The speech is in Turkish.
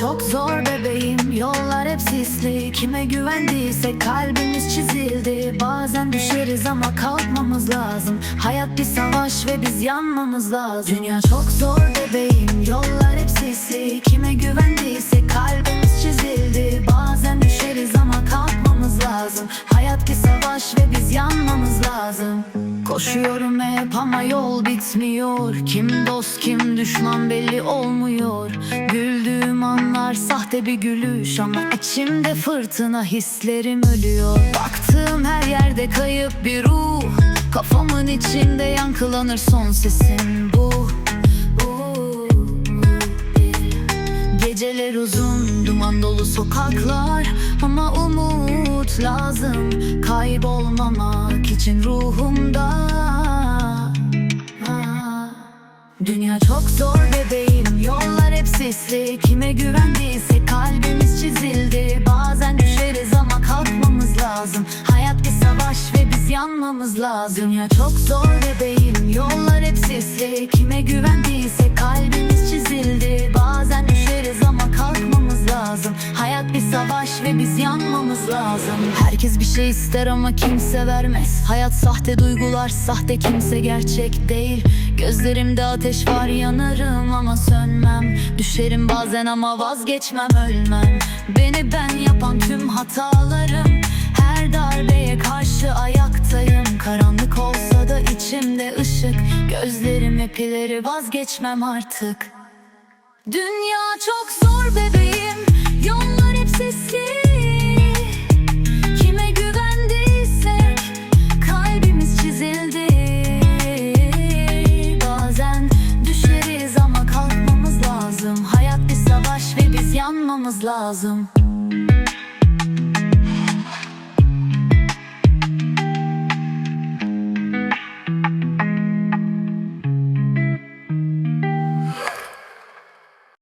çok zor bebeğim Yollar hep sisli. Kime güvendiyse kalbimiz çizildi. Bazen düşeriz ama kalkmamız lazım. Hayat bir savaş ve biz yanmamız lazım. Dünya çok zor bebeğim Yollar hep sisli. Kime güvendiyse kalbimiz çizildi. Bazen düşeriz ama kalkmamız lazım. Hayat bir savaş ve biz yanmamız lazım. Koşuyorum hep ama yol bitmiyor. Kim dost kim düşman belli olmuyor. Güldüğüm anlar sahte bir gülüş Ama içimde fırtına hislerim ölüyor. Baktığım her yerde kayıp bir ruh. Kafamın içinde yankılanır son sesin bu. Geceler uzun, duman dolu sokaklar Ama umut lazım. Kaybolmamak için ruhumda. Dünya çok zor bebeğim. Yollar hep sisli Kime güvendiyse kalbimiz çizildi. Bazen düşeriz ama kalkmamız lazım. Hayat bir savaş ve biz yanmamız lazım. Dünya çok zor bebeğim Yollar hep sisli Kime güvendiyse kalbimiz çizildi savaş ve biz yanmamız lazım. Herkes bir şey ister ama kimse vermez. Hayat sahte duygular sahte kimse gerçek değil. Gözlerimde ateş var yanarım ama sönmem. Düşerim bazen ama vazgeçmem ölmem. Beni ben yapan tüm hatalarım. Her darbeye karşı ayaktayım. Karanlık olsa da içimde ışık. Gözlerim hep vazgeçmem artık. Dünya çok zor bebeğim. Yollar Kime güvendiysek Kalbimiz çizildi. Bazen düşeriz ama kalkmamız lazım. Hayat bir savaş ve biz yanmamız lazım